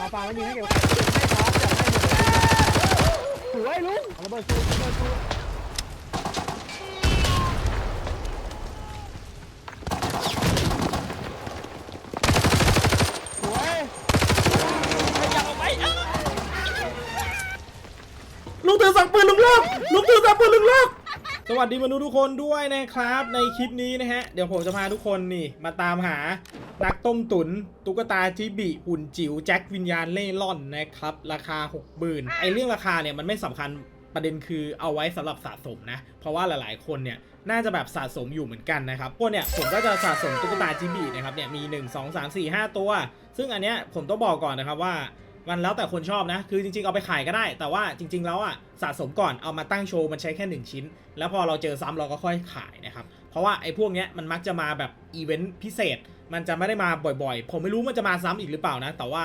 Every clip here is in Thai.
มาฟังแล้วยิงให้เก็บไม่พร้อมจะให้หมดเลยสวยลุงระเบิดสูระเบิดสูสวยลุงตื่นสั่งปืนลุงโลกลุงตื่นสั่งปืนลุงโลกสวัสดีมนุษย์ทุกคนด้วยนะครับในคลิปนี้นะฮะ เดี๋ยวผมจะพาทุกคนนี่มาตามหา นักต้มตุน ตุ๊กตาจิบิหุ่นจิ๋วแจ็ควิญญาณเล่ร่อนนะครับ ราคา 6 0,000ื่นไอเรื่องราคาเนี่ยมันไม่สำคัญประเด็นคือเอาไว้สำหรับสะสมนะ เพราะว่าหลายๆ คนเนี่ยน่าจะแบบสะสมอยู่เหมือนกันนะครับพวกเนี่ยผมก็จะสะสมตุ๊กตาจิบินะครับเนี่ยมี 1 2 3 4 5 ตัว ซึ่งอันเนี้ยผมต้องบอกก่อนนะครับว่ามันแล้วแต่คนชอบนะ คือจริงๆ เอาไปขายก็ได้ แต่ว่าจริง ๆ แล้วอะสะสมก่อนเอามาตั้งโชว์มันใช้แค่ 1 ชิ้น แล้วพอเราเจอซ้ำเราก็ค่อยขายนะครับ เพราะว่าไอ้พวกเนี้ยมันมักจะมาแบบอีเวนต์พิเศษ มันจะไม่ได้มาบ่อยๆ ผมไม่รู้มันจะมาซ้ำอีกหรือเปล่านะ แต่ว่า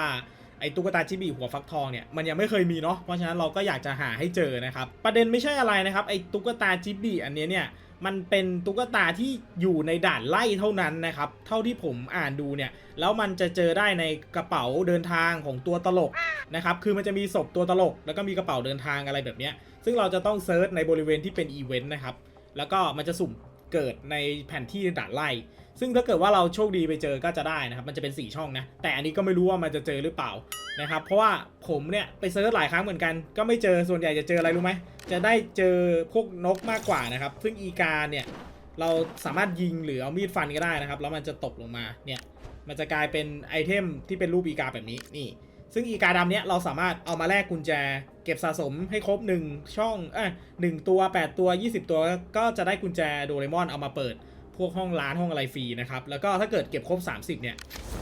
ไอ้ตุ๊กตาจิบีหัวฟักทองเนี่ยมันยังไม่เคยมีเนาะ เพราะฉะนั้นเราก็อยากจะหาให้เจอนะครับ ประเด็นไม่ใช่อะไรนะครับไอ้ตุ๊กตาจิบีอันนี้เนี่ยมันเป็นตุ๊กตาที่อยู่ในด่านไล่เท่านั้นนะครับ เท่าที่ผมอ่านดูเนี่ยแล้วมันจะเจอได้ในกระเป๋าเดินทางของตัวตลกนะครับ คือมันจะมีศพตัวตลก แล้วก็มีกระเป๋าเดินทางอะไรแบบเนี้ยซึ่งเราจะต้องเซิร์ชในบริเวณที่เป็นอีเวนต์นะครับ แล้วก็มันจะสุ่มเกิดในแผนที่ด่านไล่ ซึ่งถ้าเกิดว่าเราโชคดีไปเจอก็จะได้นะครับ มันจะเป็น 4 ช่องนะ แต่อันนี้ก็ไม่รู้ว่ามันจะเจอหรือเปล่านะครับ เพราะว่าผมเนี่ยไปเซิร์ชหลายครั้งเหมือนกัน ก็ไม่เจอ ส่วนใหญ่จะเจออะไรรู้ไหม จะได้เจอพวกนกมากกว่านะครับ ซึ่งอีกาเนี่ยเราสามารถยิงหรือเอามีดฟันก็ได้นะครับ แล้วมันจะตกลงมา เนี่ย มันจะกลายเป็นไอเทมที่เป็นรูปอีกาแบบนี้ นี่ ซึ่งอีกาดำเนี้ยเราสามารถเอามาแลกกุญแจ เก็บสะสมให้ครบ 1 ช่อง เอ้ยหนึ่งตัว 8 ตัว 20 ตัว ก็จะได้กุญแจโดเรมอนเอามาเปิด วกห้องร้านห้องอะไรฟรีนะครับ แล้วก็ถ้าเกิดเก็บครบ 30 เนี่ย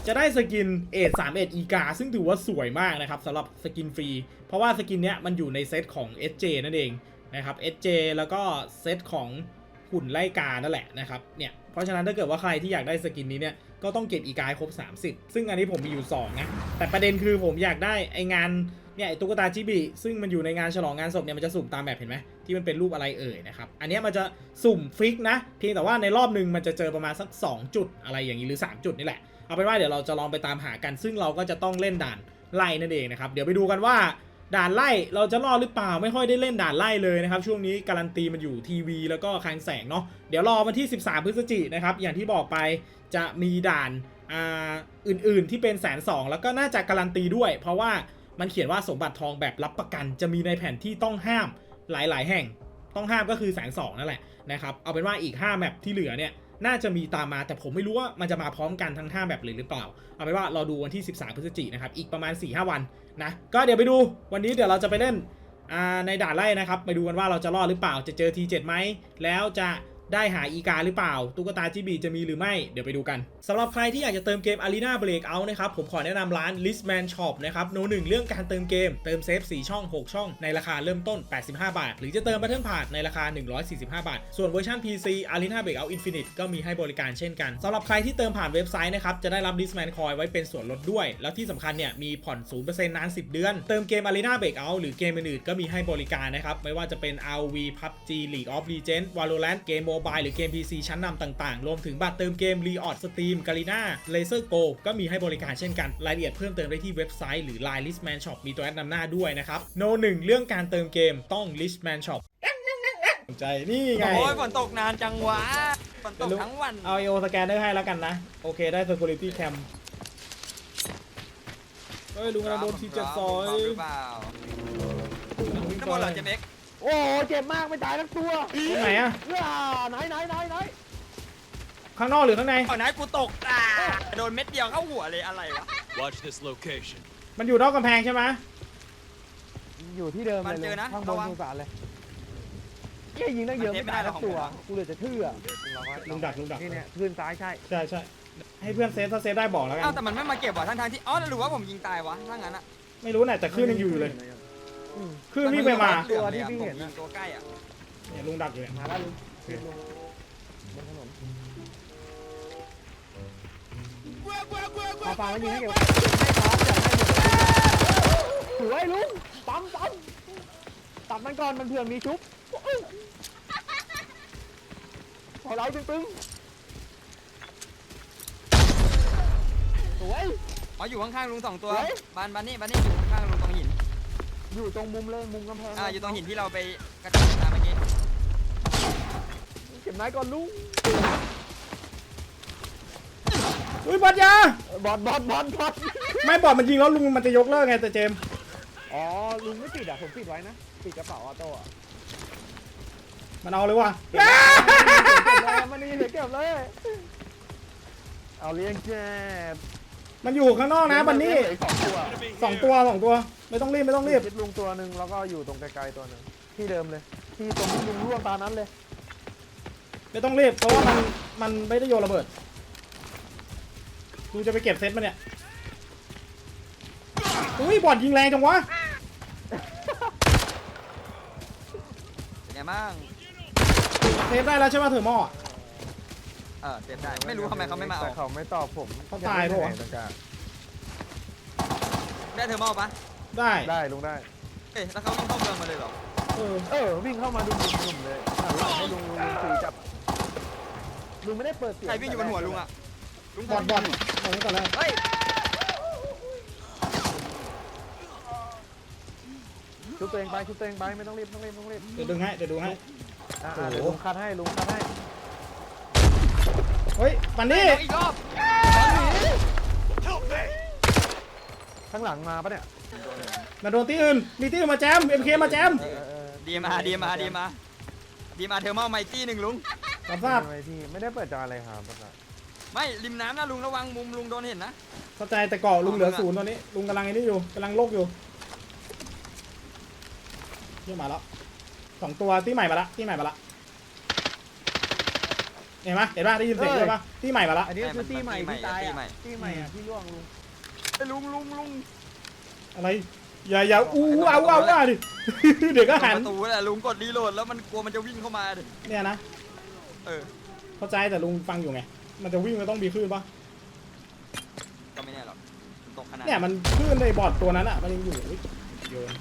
จะได้สกินเอท3 1อีกา ซึ่งถือว่าสวยมากนะครับสำหรับสกินฟรี เพราะว่าสกินเนี้ยมันอยู่ในเซตของ SJ นั่นเองนะครับ SJ แล้วก็เซตของหุ่นไล่กานั่นแหละนะครับเนี่ยเพราะฉะนั้นถ้าเกิดว่าใครที่อยากได้สกินนี้เนี่ยก็ต้องเก็บอีกายครบ 30 ซึ่งอันนี้ผมมีอยู่ 2 นะ แต่ประเด็นคือผมอยากได้ไองาน เนี่ยไอ้ตุ๊กตาจิบิซึ่งมันอยู่ในงานฉลองงานศพเนี่ยมันจะสุ่มตามแบบเห็นไหมที่มันเป็นรูปอะไรเอ่ยนะครับอันเนี้ยมันจะสุ่มฟิกนะเพียงแต่ว่าในรอบหนึ่งมันจะเจอประมาณสัก 2 จุดอะไรอย่างนี้หรือ 3 จุดนี่แหละเอาเป็นว่าเดี๋ยวเราจะลองไปตามหากัน ซึ่งเราก็จะต้องเล่นด่านไล่นั่นเองนะครับเดี๋ยวไปดูกันว่าด่านไล่เราจะรอดหรือเปล่าไม่ค่อยได้เล่นด่านไล่เลยนะครับ ช่วงนี้การันตีมันอยู่ทีวีแล้วก็คลังแสงเนาะเดี๋ยวรอวันที่ 13 พฤศจิกนะครับอย่างที่บอกไปจะมีด่านอ,าอื่นๆที่เป็นแสนสองแล้วก็น่าจะการันตีด้วย เพราะว่า มันเขียนว่าสมบัติทองแบบรับประกัน จะมีในแผนที่ต้องห้ามหลาย ๆ แห่ง ต้องห้ามก็คือแสนสองนั่นแหละนะครับ เอาเป็นว่าอีก5แมปที่เหลือเนี่ยน่าจะมีตามมาแต่ผมไม่รู้ว่ามันจะมาพร้อมกันทั้ง5แบบเลยหรือเปล่า เอาเป็นว่าราดูวันที่ 13 พฤศจิกายนะครับ อีกประมาณ 4-5 วันนะ ก็เดี๋ยวไปดูวันนี้เดี๋ยวเราจะไปเล่นในด่านไล่นะครับ ไปดูกันว่าเราจะรอดหรือเปล่า จะเจอ T7 ไหม แล้วจะ ได้หาอีกาหรือเปล่า ตุ๊กตาจิบีจะมีหรือไม่เดี๋ยวไปดูกันสำหรับใครที่อยากจะเติมเกม Arena Breakout นะครับผมขอแนะนำร้าน Listman Shop นะครับโนหนึ่งเรื่องการเติมเกมเติมเซฟ 4 ช่อง 6 ช่อง ในราคาเริ่มต้น 85 บาท หรือจะเติม Battle Pass ในราคา 145 บาท ส่วนเวอร์ชัน PC Arena Breakout Infinite ก็มีให้บริการเช่นกันสำหรับใครที่เติมผ่านเว็บไซต์นะครับจะได้รับ Listman Coin ไว้เป็นส่วนลดด้วย แล้วที่สำคัญเนี่ยมีผ่อน 0%นาน 10 เดือน เติมเกม Arena Breakout หรือเกมอื่นๆก็มีให้บริการนะครับไม่ว่าจะเป็น ROV PUBG League of Legends Valorant เกม Mobile หรือเกม PC ชั้นนำต่างๆ รวมถึงบัตรเติมเกม r e o d Steam Garena Laser Go ก็มีให้บริการเช่นกัน รายละเอียดเพิ่มเติมได้ที่เว็บไซต์หรือ Line Listman Shop มีตัวแอดนำหน้าด้วยนะครับโนหนึ่งเรื่องการเติมเกมต้อง Listman Shop สนใจนี่ไง โอ้ยฝนตกนานจังวะฝนตกทั้งวัน เอา EO สแกนได้ให้แล้วกันนะ โอเคได้ Security Cam เฮ้ยลุงกำลังโดนทีเจ็ดซอยหรือเปล่าน้ำมันเหรอเจ๊เบ็ก โอ้โหเจ็บมากไม่ตายทั้งตัวตรงไหนอะเอ้อไหนไหนไหนไหนข้างนอกหรือข้างใน ก่อนนะกูตกอะโดนเม็ดเดียวเข้าหัวเลยอะไรวะ Watch this location. มันอยู่นอกกำแพงใช่ไหมอยู่ที่เดิมมันเลยเจอนะข้างบนระวังสุสานเลยเหี้ยยิงตั้งเยอะมันเทไม่ปไม่ได้ตายหรทั้อกงตัวของผมกูเหลือจะเทื่อลุงดักลุงดักนี่เนี่ยคืนซ้ายใช่ใช่ใช่ให้เพื่อนเซฟถ้าเซฟได้บอกแล้วกัอ้าวนแต่มันไม่มาเก็บว่ะทั้งทางๆที่อ๋อหรือว่าผมยิงตายวะถ้างั้นอะไม่รู้น่ะแต่คลื่นยังอยู่เลยอืม คลื่นวิ่งไปมาตัวที่ที่พี่พี่เห็เห็นนยิน่ะงตัวใกล้อะเนี่ยลุงดักอยู่เนี่ยมาแล้วลุงคืนลุงบนถนนมาฟังแล้วยิงให้เก็บไม่พร้อมจะให้หมดเลยสวยลุงปั๊มปั๊มตัดมันก่อนมันเผื่อมีชุบขอไล่ตึงๆสวยอ๋ออยู่ข้างๆลุงสองตัวเฮ้ยบ้านบ้านนี่บ้านนี่อยู่ข้างๆลุงตรงหิน อยู่ตรงมุมเลยมุมกำแพงอ่าอยู่ตรงหินที่เราไปกระโดดมาเมื่อกี้เก็บไม้ก่อนลุงอุ้ยบอดยาบอลบอลบอลบอลไม่บอดมันยิงแล้วลุงมันจะยกเลิกไงแต่เจมส์อ๋อลุงไม่ปิดอะผมปิดไว้นะปิดกระเป๋าออโต้อะมันเอาเลยว่ะเก็บเลยมันนี่เก็บเลยเอาเลี้ยงแจ็บ มันอยู่ข้างนอกนะบันนี่เหลืออีกสองตัวสองตัวสองตัว ไม่ต้องรีบไม่ต้องรีบ คิดลุงตัวหนึ่งแล้วก็อยู่ตรงไกลๆตัวหนึ่งที่เดิมเลย ที่ตรงที่ลุงร่วงตานั้นเลย ไม่ต้องรีบเพราะว่ามันมันไม่ได้โยนระเบิดลุงจะไปเก็บเซตมันเนี่ยอุ้ยบอดยิงแรงจังวะเป็นไงบ้างเซฟได้แล้วใช่ไหมเถอะหม้อ เออเซฟได้ไม่รู้ทำไมเขาไม่มาเอาแต่เขาไม่ตอบผมเขาตายปะวะงไม่ได้ไหนตรงกลางได้เทอร์โมอลปะได้ได้ลุงได้ เอ๊ะแล้วเขาวิ่งเข้าเมืองมาเลยเหรอเออเออวิ่งเข้ามาดุมๆเลยหันหลังให้ลุงลุงตีจับลุงไม่ได้เปิดเสียงใครวิ่งอยู่บนหัวลุงอะลุงบอดบอดบอดไว้ก่อนแล้วเฮ้ยชุบตัวเองไปชุบตัวเองไปไม่ต้องรีบไม่ต้องรีบไม่ต้องรีบเดี๋ยวดึงให้เดี๋ยวดูให้ อ่าโอ้โหเดี๋ยวลุงคัดให้ลุงคัดให้ เฮ้ยปันนี่เอาอีกรอบข้างหลังมาปะเนี่ยมาโดนที่อื่น มีที่อื่นมาแจมเอ็มเคมาแจมเออเออเออดีมาดีมาดีมาดีมาเทอร์โมอลไมตี้หนึ่งลุงรับทราบทำไมพี่ไม่ได้เปิดจออะไรครับปะครับไม่ริมน้ำนะลุงระวังมุมลุงโดนเห็นนะเข้าใจแต่เกาะลุงเหลือศูนย์ตอนนี้ ลุงกำลังไอ้นี่อยู่กำลังโลกอยู่เยี่ยมาแล้วสองตัวที่ใหม่มาละที่ใหม่มาละ เห็นไหมเห็นป่ะได้ยินเสียงเลยป่ะที่ใหม่มาละอันนี้คือตีใหม่ที่ตายตีใหม่อะตีใหม่อะที่ร่วงลุงไอ้ลุงลุงลุงอะไรอย่าอย่าอู้เอาเอาเอาดิเดี๋ยวก็หันประตูแหละลุงกดรีโหลดแล้วมันกลัวมันจะวิ่งเข้ามาดิเนี่ยนะเออเข้าใจแต่ลุงฟังอยู่ไงมันจะวิ่งมันต้องมีคลื่นป่ะก็ไม่แน่หรอกตกขนาดเนี่ยมันคลื่นในบอร์ดตัวนั้นอะมันยังอยู่อุ๊ยโยน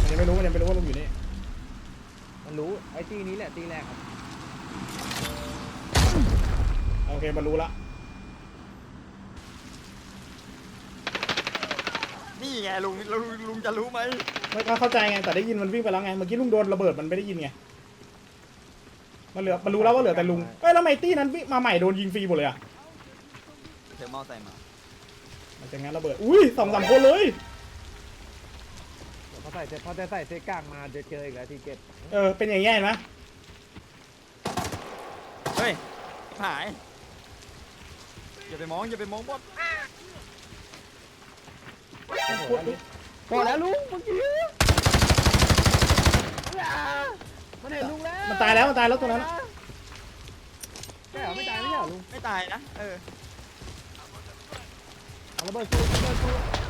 มันยังไม่รู้มันยังไม่รู้ว่าลุงอยู่นี่มันรู้ไอ้ตีนี้แหละตีแรกครับ โอเคมันรู้ละนี่ไงลุงลุงลุงจะรู้ไหมไม่ก็เข้าใจไงแต่ได้ยินมันวิ่งไปแล้วไงเมื่อกี้ลุงโดนระเบิดมันไม่ได้ยินไงมันเหลือมันรู้แล้วว่าเหลือแต่ลุงเอ้ยแล้วไมตี้นั้นวิ่งมาใหม่โดนยิงฟรีหมดเลยอะเทอร์โมอลใส่มามันจะงั้นระเบิดอุ้ยสองสามคนเลยเดี๋ยวพอใส่เสร็จพอจะใส่เซตกลางมาจะเจออีกแล้วที่เก็บเออเป็นอย่างเงี้ยเห็นไหมเฮ้ยหาย อย่าไปมองอย่าไปมองบอสพอแล้วลุงเมื่อกี้อย่ามันเห็นลุงแล้วมันตายแล้วมันตายแล้วตัวนั้นอะใช่เหรอไม่ตายไม่ใช่เหรอลุงไม่ตายนะ เออ เอาระเบิดสู้ระเบิดสู้ส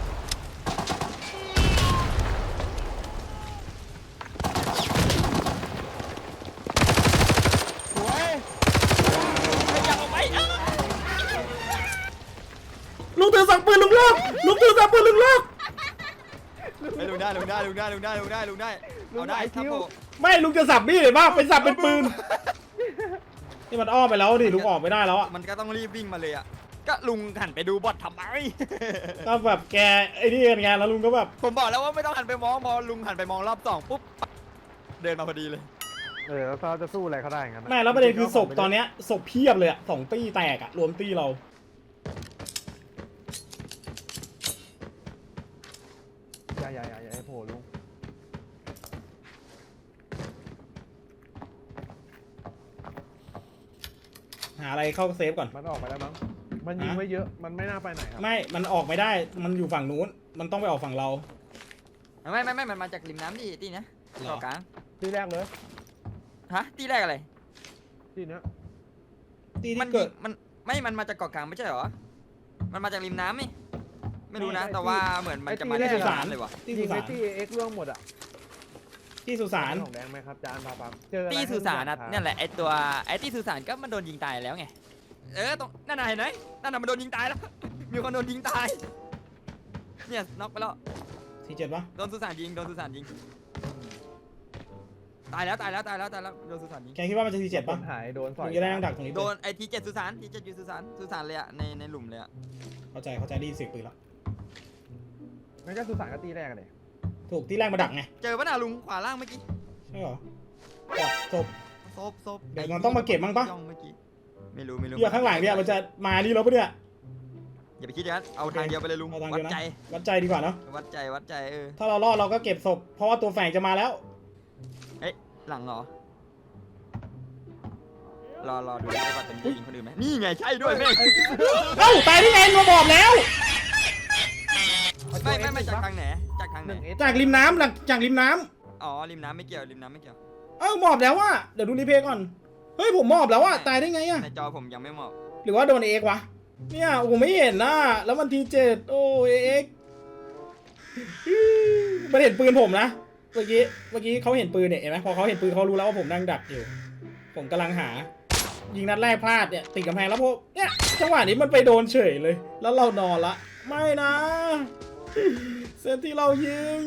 ลุงลอกลุงถือสังปืนลุงลอกไม่ลุงได้ลุงได้ลุงได้ลุงได้ลุงได้ลุงได้เอาได้ครับผมไม่ลุงจะสับมีดเห็นป่ะไปสับเป็นปืนนี่มันอ้อมไปแล้วดิลุงออกไม่ได้แล้วอะมันก็ต้องรีบวิ่งมาเลยอะก็ลุงหันไปดูบอททำไม ก็แบบแกไอ้นี่กันไงแล้วลุงก็แบบผมบอกแล้วว่าไม่ต้องหันไปมองพอลุงหันไปมองรอบสองปุ๊บเดินมาพอดีเลย เออแล้วเราจะสู้อะไรเขาได้งั้นไม่แล้วประเด็นคือศพตอนเนี้ยศพเพียบเลยอะสองตี้แตกอะรวมตี้เราอย่า ล่ลุง หาอะไรเข้าเซฟก่อน มันออกไปแล้วมั้ง มันยิงฮะ ไว้เยอะ มันไม่น่าไปไหนครับ ไม่ มันออกไม่ได้ มันอยู่ฝั่งนู้น มันต้องไปออกฝั่งเรา ไม่ไม่ไม่มันมาจากริมน้ำดิตีนะหรอ เกาะกลางที่แรกเลย ฮะตีแรกอะไรที่เนี้ยที่มัที่นเกิด มันไม่มันมาจากเกาะกลางไม่ใช่เหรอมันมาจากริมน้ำนี่ ไม่รู้นะ แต่ว่าเหมือนมันจะมาจากริมน้ำเลยวะที่ยิสุงไปสานที่เอ็กซ์ร่วงหมดอะที่สุสานของแดงไหมครับจานพาปั๊มเจออะไรตีสื่อสารนะให้ผมเนี่ยแหละไอตัวไอตีสื่อสารก็มันโดนยิงตายแล้วไง เออตรงนั่นน่ะเห็นไหมนั่นน่ะมันโดนยิงตายแล้ว มีคนโดนยิงตาย เนี่ยน็อกไปแล้ว สี่เจ็ดปะโดนสุสานยิง โดนสุสานยิง ตายแล้วตายแล้วตายแล้วตายแล้วโดนสุสานยิง แกคิดว่ามันจะสี่เจ็ดคปะนหายโดนสมึอยงจะได้นั่งดักตรงนี้โดนไอทีเจ็ดสุสานทีเจ็ดอยู่สุสานสุสานเลยอะในในหลุมเลยอะเข้าใจเข้าใจได้ยินเสียงปืนแล้ว นั่นก็สุสานก็ตีแรกกันเลยถูกที่แรกมาดักไงเจอปะน่ะลุงขวาล่างเมื่อกี้ใช่เหรอจอดศพ ซบซบเดี๋ยวมันต้องมาเก็บมั้งปะ ย่อเมื่อกี้ไม่รู้ไม่รู้เหี้ยข้างหลังเนี่ยมันจะมานี่แล้วปะเนี่ย อย่าไปคิดอย่างนั้นเอาทางเดียวไปเลยลุงเอาทางวัเดียวดนะ ใจวัดใจดีกว่าเนาะวัดใจวัดใจเออถ้าเรารอดเราก็เก็บศพเพราะว่าตัวแฝงจะมาแล้วเอ๊ะหลังเหรอรอรอดูได้ว่าจะมียิงคนอื่นไหมนี่ไงใช่ด้วยแม่งเอ้าตายได้ไงมาบอกแล้ว ไม่ไม่ไม่จากทางไหนจากทางไหนหนึ่งเอสจากริมน้ำหลังจากริมน้ำอ๋อริมน้ำไม่เกี่ยวริมน้ำไม่เกี่ยวเอ้าหมอบแล้วว่ะเดี๋ยวดูรีเพลย์ก่อนเฮ้ยผมหมอบแล้วว่ะตายได้ไงอะในจอผมยังไม่เหมาะหรือว่าโดนเอ็กวะเนี่ยผมไม่เห็นนะแล้วมันทีเจ็ดโอ้เอ็กมันเห็นปืนผมนะเมื่อกี้เมื่อกี้เขาเห็นปืนเนี่ยเห็นไหมพอเขาเห็นปืนเขารู้แล้วว่าผมนั่งดักอยู่ ผมกำลังหา ยิงนัดแรกพลาดเนี่ยติดกำแพงแล้วพวกเนี่ยจังหวะนี้มันไปโดนเฉยเลย แล้วเรานอนละ ไม่นะ เซนที่เรายิง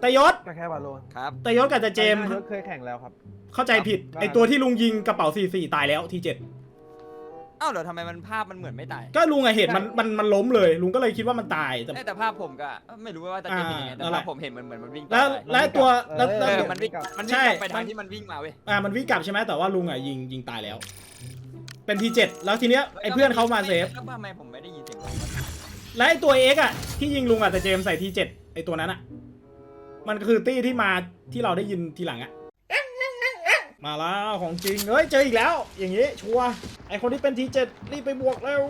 แต่ยศก็แค่บาโลนครับแต่ยศกับจะเจมส์รถเคยแข่งแล้วครับ เข้าใจผิดครับไอตัวที่ลุงยิงกระเป๋า4 4ตายแล้วทีเจ็ดอ้าวเดี๋ยวทำไมมันภาพมันเหมือนไม่ตายก็ลุงอะเห็นมันมันมันล้มเลย ลุงก็เลยคิดว่ามันตายแต่เอ้ยแต่ภาพผมก็ไม่รู้ว่าจะเป็นยังไงอ่าแต่นั่นแหภาละพผมเห็นมันเหมือนมันวิ่งแล้วไปและตัวแล้วเอแล้เอวอมันวิ่งมันวิ่งใช่กลับไปทางมันที่มันวิ่งมาเว้ยอ่ามันวิ่งกลับใช่ไหมแต่ว่าลุงอะยิงยิงตายแล้ว เป็นทีเจ็ดแล้วทีเนี้ยไอ้เพื่อนเขามาเซฟแล้วทำไมผมไม่ได้ยินเสียง และไอ้ตัวเอ็กอะที่ยิงลุงอะแต่เจมส์ใส่ทีเจ็ดไอ้ตัวนั้นอะมันคือตี้ที่มาที่เราได้ยินทีหลังอะมาแล้วของจริงเฮ้ยเจออีกแล้ว อย่างงี้ชัวร์ไอคนที่เป็นทีเจ็ดรีบไปบวกแล้ว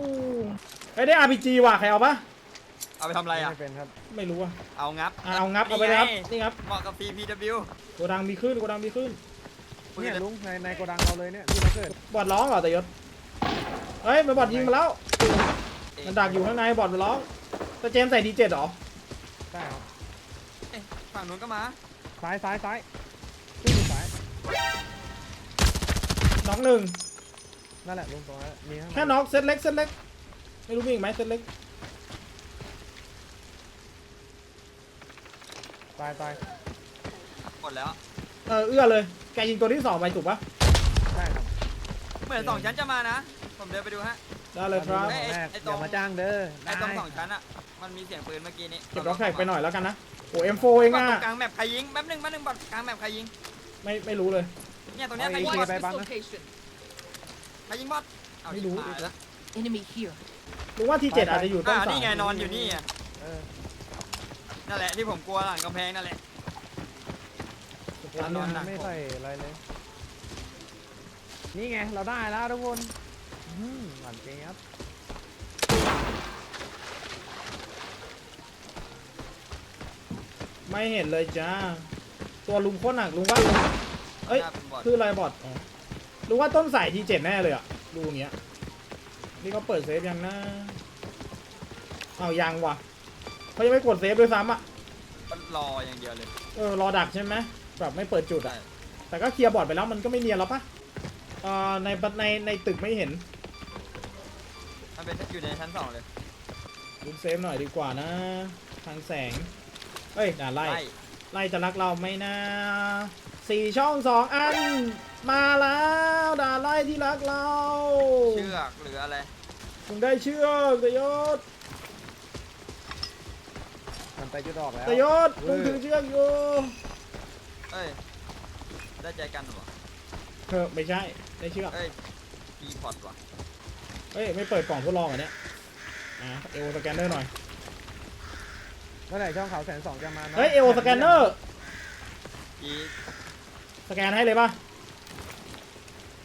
ไอ้ได้ RPG ว่ะใครเอาปะเอาไปทำอะไรอะ ไม่เป็นครับ ไม่รู้อะเอางับอะเอางับเอาไปเลยครับนี่งนี่ครับเหมาะกับ CPW โกดังมีขึ้นโกดังมีขึ้นปืนเนี่ยเลยลุงในในโกดังเราเลยเนี่ยที่มาเกิดบอดร้องเหรอแต่ยศเฮ้ยมันบอดยิงมาแล้ว มันดักอยู่ข้างในบอดมันร้องแต่เจมส์ใส่ทีเจ็ดหรอใช่ครับเอ๊ะฝั่งนู้นก็มา ซ้ายซ้ายซ้ายตู้อยู่ซ้ายน้องหนึ่งนั่นแหละลุงตรงนั้นมีข้างในแค่น็อกเซตเล็กเซตเล็ก ไม่รู้มีอีกไหมเซตเล็กตายตายหมดแล้ว เออเอื้อเลยแกยิงตัวที่สองไปถูกปะใช่ครับเหมือนสองชั้นจะมานะ ผมเดินไปดูฮะได้เลยครับเอ้ตยอนแรกไอ้อตรงย่ามาจ้างเด้อไอ้ตรงได้สองชั้นอะมันมีเสียงปืนเมื่อกี้นี้เก็บล็อกแท็กไปหน่อยแล้วกันนะโอ้เอ็มโฟเองบออะทตรงกลางแมปใครยิงแป๊บนึงแป๊บนึงบอทกลางแมปใครยิงไม่ไม่รู้เลยเนี่ยตรงเนี้ยใครยิงเอาบอีอกทไปบ้างนะใครยิงบอทเอาไม่รู้ชิบหายแล้ว Enemy here. รู้ว่าทีเจ็ดอาจจะอยู่ต้นอ่าสายนี่ไงนอนอยู่นี่อะเออนั่นแหละที่ผมกลัวหลังกำแพงนั่นแหละผมยังไม่ใส่อะไรเลยนี่ไงเราได้แล้วทุกคน อืมหวานเจี๊ยบไม่เห็นเลยจ้า ตัวลุงโคตรหนักลุงว่าลุงเอ้ยหน้าเป็นบอทคืออะไรบอดอ๋อลุงว่าต้นสายทีเจ็ดแน่เลยอะดูอย่างเงี้ย นี่เขาเปิดเซฟยังนะ เอายังว่ะเขายังไม่กดเซฟด้วยซ้ำอะก็รออย่างเดียวเลยเออ รอดักใช่ไหมแบบไม่เปิดจุดใช่อะ แต่ก็เคลียร์บอร์ดไปแล้วมันก็ไม่เนียนแล้วปะเอ่อในในในตึกไม่เห็น มันเป็นอยู่ในชั้นสองเลยลุงเซฟหน่อยดีกว่านะ ทางแสง เอ้ยด่าไล่ไล่ ไล่จะรักเราไหมนะสี่ช่องสองอัน มาแล้วด่าไล่ที่รักเราเชือกหรืออะไรลุงได้เชื่อกตยศมันไปจุดออกแล้วตยศลุงถือเชือกอยู่เอ้ยได้ใจกันเหรอเออไม่ใช่ได้เชือกเอ้ยกีพอดว่ะ เอ้ยไม่เปิดกล่องทดลองอันเนี้ยอะเอโอสแกนเนอร์หน่อยเมื่อไหร่ช่องเขาแสนสองจะมานะเฮ้ยเอโอสแกนเนอร์กีสแกนให้เลยป่ะ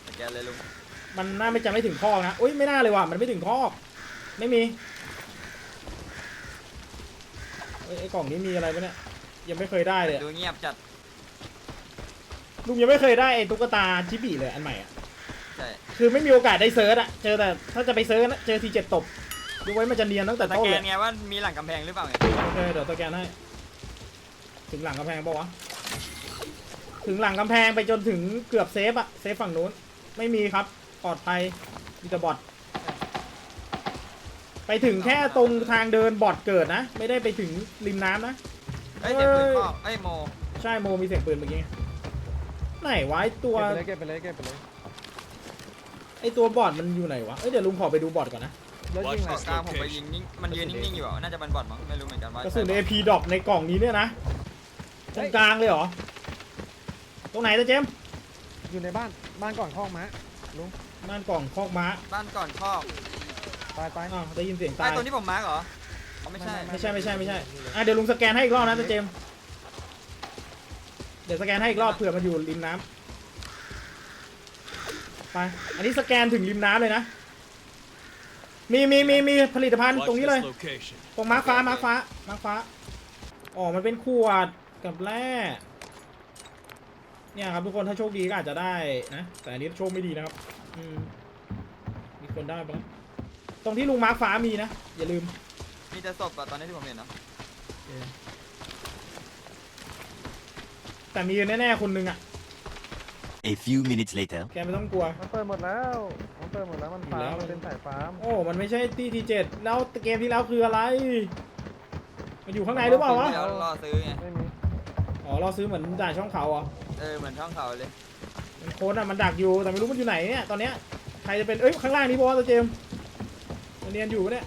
สแกนเลยลุงมันน่าไม่จะไม่ถึงคอกนะอุ้ยไม่น่าเลยว่ะมันไม่ถึงคอกไม่มีเอ้ยไอ้กล่องนี้มีอะไรปะเนี่ยยังไม่เคยได้เลยอะดูเงียบจัดลุงยังไม่เคยได้ไอ้ตุ๊กตาชิบิเลยอันใหม่อะใช่ คือไม่มีโอกาสได้เซิร์ชอะเจอแต่ถ้าจะไปเซิร์ชนะเจอทีเจ็ดตบดูไว้มันจะเนียนตั้งแต่สต้นแกเลนยไงว่ามีหลังกำแพงหรือเปล่าไงโอเคเดี๋ยวสแกนให้ ถึงหลังกำแพงปะวะถึงหลังกำแพงไปจนถึงเกือบเซฟอะเซฟฝั่งนู้น ไม่มีครับปลอดภัยมีแต่บอทไปถึงแค่ตรงทางเดินบอทเกิดนะ ไม่ได้ไปถึงริมน้ำนะ เอ้ยเดี๋ยวปืนพ่อเอ้ยโมใช่โมมีเสียงปืนเมื่อกี้ไหนวะไอตัว เก็บไปเลยเก็บไปเลยเก็บไปเลย ไอตัวบอทมันอยู่ไหนวะ เอ้ยเดี๋ยวลุงขอไปดูบอทก่อนนะ รถยิงไหน เกาะกลางผมไปยิงนิ่งมันยืนนิ่งๆอยู่อะน่าจะบันบอดมั้งไม่รู้เหมือนกันว่ากระสุน AP ดรอปในกล่องนี้เนี่ยนะตรงกลางเลยเหรอ ตรงไหนตะเจมส์อยู่ในบ้านบ้านก่อนคอกม้าลุงบ้านกล่องคอกม้าบ้านก่อนคอกไปไปอ้าวได้ยินเสียงใต้ตายตัวที่ผมมาร์กเหรออ๋อไม่ใช่ไม่ใช่ไม่ใช่ไม่ใช่อะเดี๋ยวลุงสแกนให้อีกรอบนะตะเจมส์เดี๋ยวสแกนให้อีกรอบเผื่อมันอยู่ริมน้ำ ไป อันนี้สแกนถึงริมน้ำเลยนะ มีมีมีมีผลิตภัณฑ์ตรงนี้เลย location. ตรงมาร์คฟ้ามาร์คฟ้ามาร์คฟ้า อ๋อ มันเป็นขวดกับแร่เนี่ยครับทุกคนถ้าโชคดีก็อาจจะได้นะ แต่อันนี้โชคไม่ดีนะครับอืมมีคนได้ปะตรงที่ลุงมาร์คฟ้ามีนะ อย่าลืม มีแต่ศพอะตอนนี้ที่ผมเห็นเนาะแต่มีแน่ๆคนหนึงอะ A few minutes later. แกไม่ต้องกลัว มันเปิดหมดแล้วมันเปิดหมดแล้วมันฟ้าอยู่แล้วมันเป็นสายฟ้าโอ้ มันไม่ใช่ตีทีเจ็ดแล้วเกมที่แล้วคืออะไร มันอยู่ข้างในหรือเปล่าวะ แล้วรอซื้อไง ไม่มีอ๋อ เราซื้อเหมือนจ่ายช่องเขาเหรอะเออเหมือนช่องเขาเลยมันโค้ดอะ มันดักอยู่ แต่ไม่รู้มันอยู่ไหนเนี่ย ตอนเนี้ย ใครจะเป็น เอ้ย ข้างล่างนี้บอสตัวเจมส์มันเนียนอยู่ปะเนี่ย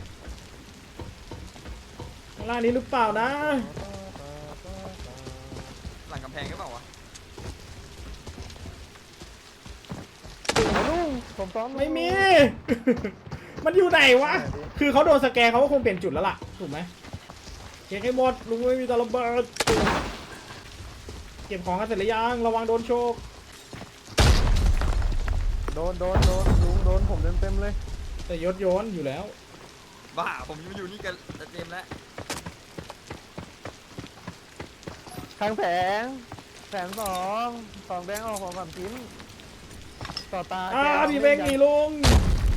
ข้างล่างนี้หรือเปล่านะหลังกำแพงก็เปล่าวะ ลุง ผมซ้อมลุงไม่มี มันอยู่ไหนวะ คือเขาโดนสแกนเขาก็คงเปลี่ยนจุดแล้วล่ะ ถูกไหมเช็คให้หมดลุงไม่มีตะระเบิดเก็บของกันเสร็จหรือยัง ระวังโดนโชกโดนโดนโดนลุงโดนผมเต็มเต็มๆเลย แต่ยศโยนอยู่แล้ว บ้า ผมยังอยู่นี่กันจะเจมส์แล้วทางแผงแผงสองสองแดงออกของสามชิ้น ต่อตาอ่าพี่เบงหนีลุง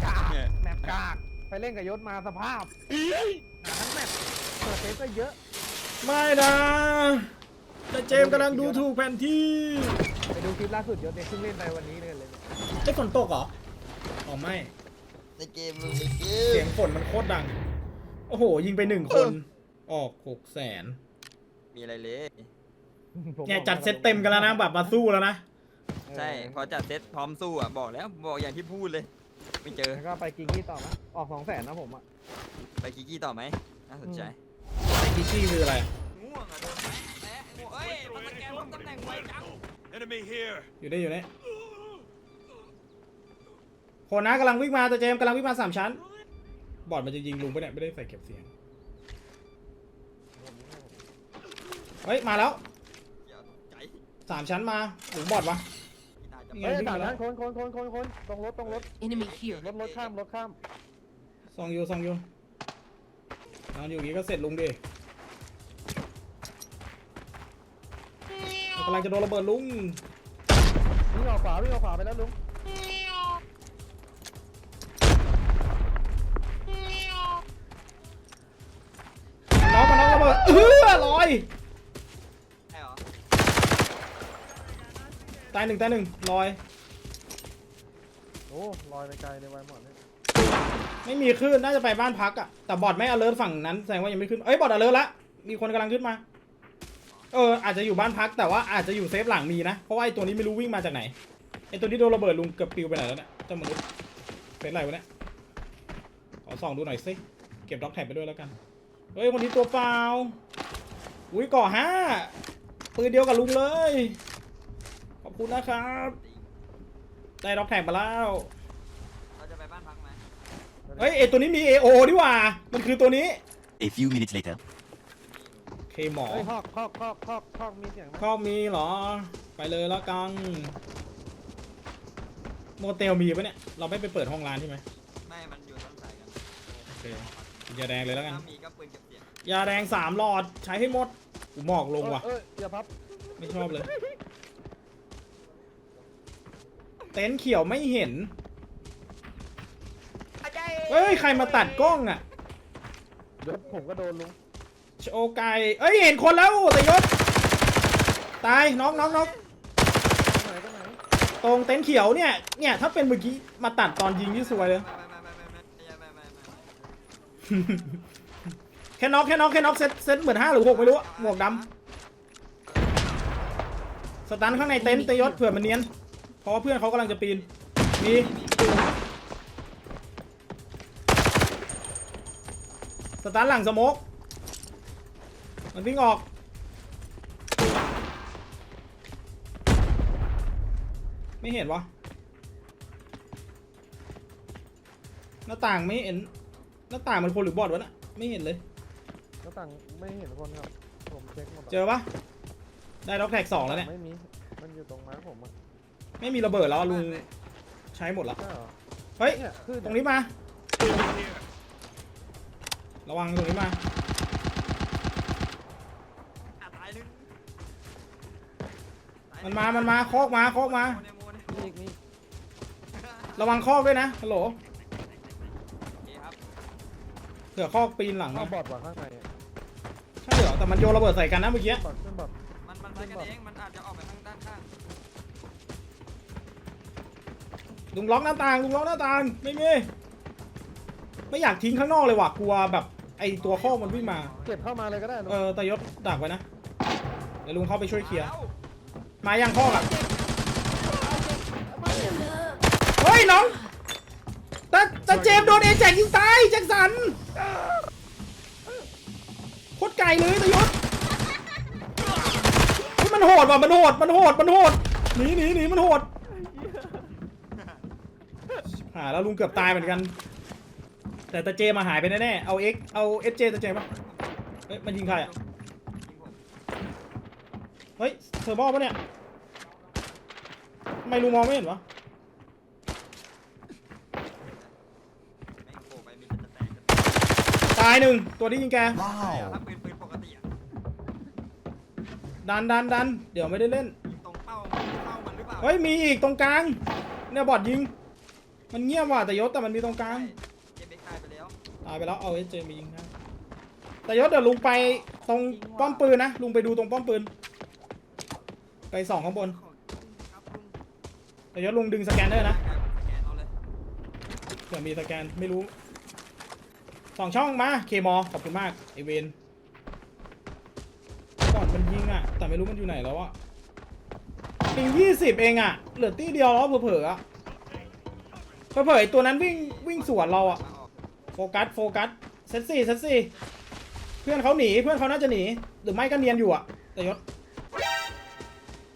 กากแมปกากไปเล่นกับยศมาสภาพหาทั้งแมปเปิดเซฟก็เยอะไม่นะแต่เจมกำลังดูถูกแผนที่ไปดูคลิปล่าสุดยศเนี่ยเพิ่งเล่นไปวันนี้เลยเลยเนี่ยไอ้ฝนตกเหรออ๋อไม่ในเกมมึงในเกเสียงฝนมันโคตรดัง โอ้โห ยิงไปหนึ่งคน ออกหกแสนมีอะไรเลยเนี่ยจัดเซตเต็มกันแล้วนะแบบมาสู้แล้วนะ ใช่ พอจัดเซตพร้อมสู้อะบอกแล้วบอกอย่างที่พูดเลย ไม่เจอ แล้วก็ไปกิงกี้ต่อนะออกสองแสนนะผมอะ ไปกิกกี้ต่อไหมน่าสนใจไอ้กิชี่คืออะไร ง่วงอะโดนแปะแปะเฮ้ยมันสแกนผมตำแหน่งไวจัง Enemy here. อยู่ได้อยู่เนี่ยคนนะกำลังวิ่งมาแต่เจมส์กำลังวิ่งมาสามชั้น บอดมันจะยิงลุงไปะเนี่ยไม่ได้ใส่เก็บเสียง เฮ้ย มาแล้วอย่าตกใจสามชั้นมาหลุงบอดวะ น่าจะนี่ไงเฮ้ยวิ่งต่างมาแล้วนั้นคนคนคนคนคนตรงรถตรงรถ Enemy here. รถรถข้ามรถข้ามซองอยู่ซองอยู่นอนอยู่อย่างงี้ก็เสร็จลุงดิมันกำลังจะโดนระเบิดลุงวิ่งออกขวาวิ่งออกขวาไปแล้วลุงน้องมาน้องระเบิดเออลอย ตายหนึ่งตายหนึ่งลอย โอ้ลอยไปไกลเลยไวหมดเลยไม่มีขึ้นน่าจะไปบ้านพักอะแต่บอดไม่ alert ฝั่งนั้นแสดงว่ายังไม่ขึ้น เอ้ยบอด alert ละ มีคนกำลังขึ้นมา เอออาจจะอยู่บ้านพักแต่ว่าอาจจะอยู่เซฟหลังมีนะ เพราะว่าไอ้ตัวนี้ไม่รู้วิ่งมาจากไหน ไอ้ตัวที่โดนระเบิดลุงเกือบปลิวไปไหนแล้วเนี่ยเจ้ามนุษย์เป็นไรวะเนี่ย ขอส่องดูหน่อยสิเก็บด็อกแท็บไปด้วยแล้วกัน เฮ้ยคนนี้ตัวเปล่า อุ้ยก่อห้าปืนเดียวกับลุงเลยขอบ คุณนะครับได้ด็อกแท็บมาแล้วเราจะไปบ้านพักไหมเฮ้ยไอตัวนี้มี AO ดีหว่า มันคือตัวนี้ A few minutes later. เคหมอเฮ้ยคอกคอกคอกคอกคอกมีเสียงไหมครอบมีเหรอ ไปเลยแล้วกังโมเตลมีปะเนี่ย เราไม่ไปเปิดห้องร้านใช่ไหมไม่ มันอยู่ต้นสายกันโอเคยาแดงเลยแล้วกัน ถ้ามีก็ปืนเก็บเสียงยาแดงสามหลอดใช้ให้หมดกูหมอกลงว่ะ เออเอออย่าพับไม่ชอบเลย เต็นท์เขียวไม่เห็น เฮ้ย ใครมาตัดกล้องอะยศผมก็โดนลุงโชว์ไก่เอ้ย เห็นคนแล้วแต่ยศ ตายน้องน้องน้องตรงเต็นท์เขียวเนี่ย เนี่ยถ้าเป็นเมื่อกี้มาตัดตอนยิงที่สวยเลย แค่น็อกแค่น็อกแค่น็อกเซ็ตเซ็ตเหมือนห้าหรือหกไม่รู้หมวกดำสตันข้างในเต็นท์ตยศเผื่อมันเนียน เพราะว่าเพื่อนเขากำลังจะปีนมีสตาร์ทหลังสโมกมันวิ่งออก ไม่เห็นวะหน้าต่างไม่เห็น หน้าต่างมันคนหรือบอดวะน่ะไม่เห็นเลย หน้าต่างไม่เห็นคนครับ ผมเช็คหมดเจอปะได้ด็อกแท็กสองแล้วเนี่ย ไม่มี มันอยู่ตรงม้าผมอะ ไม่มีระเบิดแล้วลุงใช้หมดละใช่เหรอเฮ้ยเนี่ยคือตรงนี้มา ระวังตรงนี้มาอะตายหนึ่งตยหมังนมา มันมา คอกมา คอกมาโมเนโมเนมีอีกมีระวังคอกด้วยนะ ฮัลโหลโอเคครับเผื่อคอกปีนหลังเข้ามาบอดว่ะข้างในอะใช่เหรอ แต่มันโยนระเบิดใส่กันนะเมื่อกี้บอดขึ้นบอดมันมันไปกันเอง มันอาจจะออกไปข้าง ลุงล็อกหน้าต่างลุงล็อกหน้าต่างไม่มีไม่อยากทิ้งข้างนอกเลยว่ะกลัวแบบไอตัวคอกมันวิ่งมา เก็บเข้ามาเลยก็ได้เออแต่ยศดักไว้นะเดี๋ยวลุงเข้าไปช่วยเคลียร์อามายังคอกอะเฮ้ยน้องแต่แต่เจมส์โดนเอแจกยิงตายแจ็คสันโคตรไกลเลยตะยศเฮ้ยมันโหดว่ะมันโหดมันโหดมันโหดหนีหนีหนีมันโหด หาแล้วลุงเกือบตายเหมือนกัน แต่ตาเจมาหายไปแน่ๆเอาเอ็กเอาเอสเจตาเจปะเฮ้ยมันยิงใครอะยิงผมเฮ้ยเทอร์โบปะเนี่ยทำไมลุงมองไม่เห็นวะแม่งโผล่ไปมีแต่จะแตกจะตายหนึ่งตัวที่ยิงแกแตกถ้าปืนปืนปกติอะดันดันดันเดี๋ยวไม่ได้เล่นยิงตรงเป้าเป้ามันหรือเปล่าเฮ้ยมีอีกตรงกลางเนี่ยบอดยิง มันเงียบว่ะแต่ยศแต่มันมีตรงกลางเจเบคตายไปแล้วตายไปแล้วเอาเอเจมายิงนะแต่ยศเดี๋ยวลุงไปตรงป้อมปืนนะลุงไปดูตรงป้อมปืน ไปสองข้างบนของครับลุงแต่ยศลุงดึงสแกนเนอร์นะสแกนเอาเลยเผื่อมีสแกนไม่รู้สองช่องมาเคมอขอบคุณมากไอเวนก่อนมันยิงอะแต่ไม่รู้มันอยู่ไหนแล้วอะปิงยี่สิบเองอะเหลือตีเดียวแล้วเผลอๆอะ เผลอๆไอ้ตัวนั้นวิ่งวิ่งสวนเราอะมาออกโฟกัสโฟกัสเซตสี่เซตสี่เพื่อนเขาหนีเพื่อนเขาน่าจะหนีหรือไม่ก็เนียนอยู่อะแต่ยศ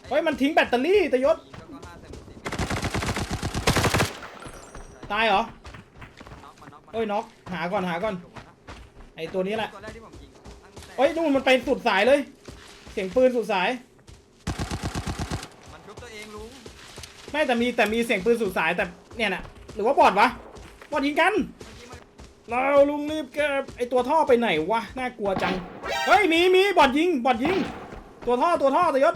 เฮ้ยมันทิ้งแบตเตอรี่แต่ยศยิงก็ก็ห้าแสนสิบตายเหรอน็อกมันน็อกมันเอ้ยน็อกหาก่อนหาก่อนจบแล้วนะไอตัวนี้แหละตัวแรกที่ผมยิงตั้งแต่เฮ้ยนู่นมันไปสุดสายเลย เสียงปืนสุดสายมันชุบตัวเองลุงไม่แต่มีแต่มีเสียงปืนสุดสายแต่เนี่ยน่ะ หรือว่าบอดวะบอดยิงกันเมื่อกี้มัน เราลุงรีบเก็บไอตัวท่อไปไหนวะ น่ากลัวจัง เฮ้ยมีมีบอดยิงบอดยิง ตัวท่อตัวท่อแต่ยศ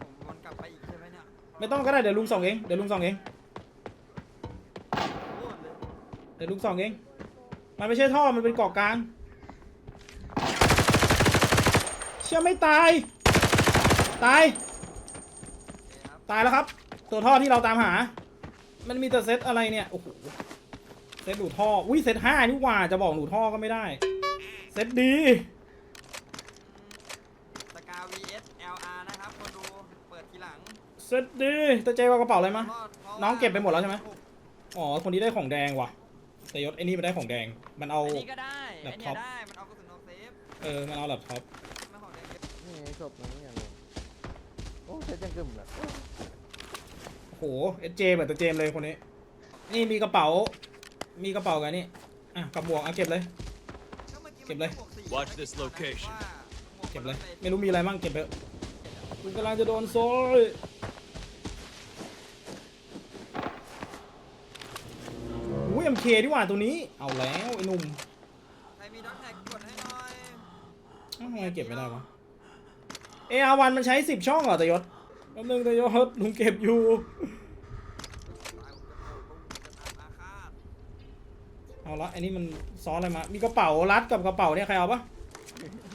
ผมวนกลับไปอีกใช่ไหมเนี่ยไม่ต้องก็ได้เดี๋ยวลุงส่องเอง เดี๋ยวลุงส่องเองโคตรเลยเดี๋ยวลุงส่องเอง มันไม่ใช่ท่อ มันเป็นเกาะกลาง เชื่อไม่ตาย ตาย โอเคครับตายแล้วครับ ตัวท่อที่เราตามหา มันมีแต่เซตอะไรเนี่ย โอ้โห เซตหนูท่อ อุ้ยเซตห้านี่หว่า จะบอกหนูท่อก็ไม่ได้ เซตดีสกา vs LR นะครับคนดู เปิดทีหลังเซตดีแต่เจว่ากระเป๋าอะไรมารอดพราะว่าน้องเก็บไปหมดแล้วใช่ไหม อ๋อ คนนี้ได้ของแดงว่ะ แต่ยศไอ้นี่มันได้ของแดง มันเอา อันนี้ก็ได้แล็อัปนท็เนี้อปยได้ มันเอากระสุนออกเซฟเออ มันเอาแล็ปท็อปไม่ของแดงเยอะนี่ไงศพตรงนี้อย่างลงโอ้เช็ดยังกึ่มเลยโอ้โหเอเจเหมือนตัวเจมส์เลยคนนี้ นี่มีกระเป๋า มีกระเป๋ากันนี่ อะกับหมวกเอาเก็บเลยก็มื่อเก็บเลยมันวกสี่ Watch นะ this ที่บอกนะ location ว่าหมวกเก็บเลยมันไม่รู้มีอะไรมั่งเก็บไปเถอะคุณกำลังจะโดนโซยอุ้ยเอ็มเคดีกว่าตัวนี้ เอาแล้วไอ้หนุ่มใครมีด็อกแท็กกดให้หน่อยเอ้าทำไมเก็บไม่ได้วะเออาวันมันใช้สิบช่องเหรอตะยศ แป๊บนึงตะยศลุงเก็บอยู่มจะโผล่ปุ๊บอาฆาตเอาละอันนี้มันซ้อนอะไรมา มีกระเป๋ารัดกับกระเป๋าเนี่ยใครเอาปะ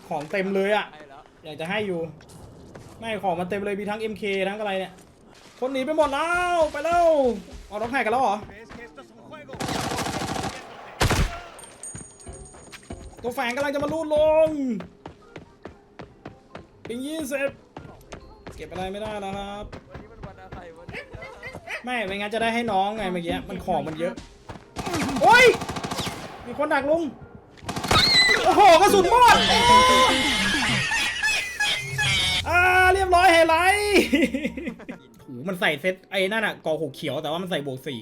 ของเต็มเลยอะอยากจะให้อยู่ ไม่ของมันเต็มเลยมีทั้ง MK ทั้งอะไรเนี่ย คนหนีไปหมดแล้ว ไปแล้วเอาต้องแข่กันแล้วเหรอ ตัวแฝงกำลังจะมาลูดลงปิงยี่สิบ เก็บอะไรไม่ได้แล้วครับ วันนี้มันวันอะไรวันนี้ไม่ไม่งั้นจะได้ให้น้องไงเมื่อกี้มันของมันเยอะ โอ้ย มีคนดักลุง โอ้โหกระสุนหมดอ่าเรียบร้อยไฮไลท์ โอ้โหมันใส่เซตไอ้นั่นอะกอหกเขียวแต่ว่ามันใส่บวกสี่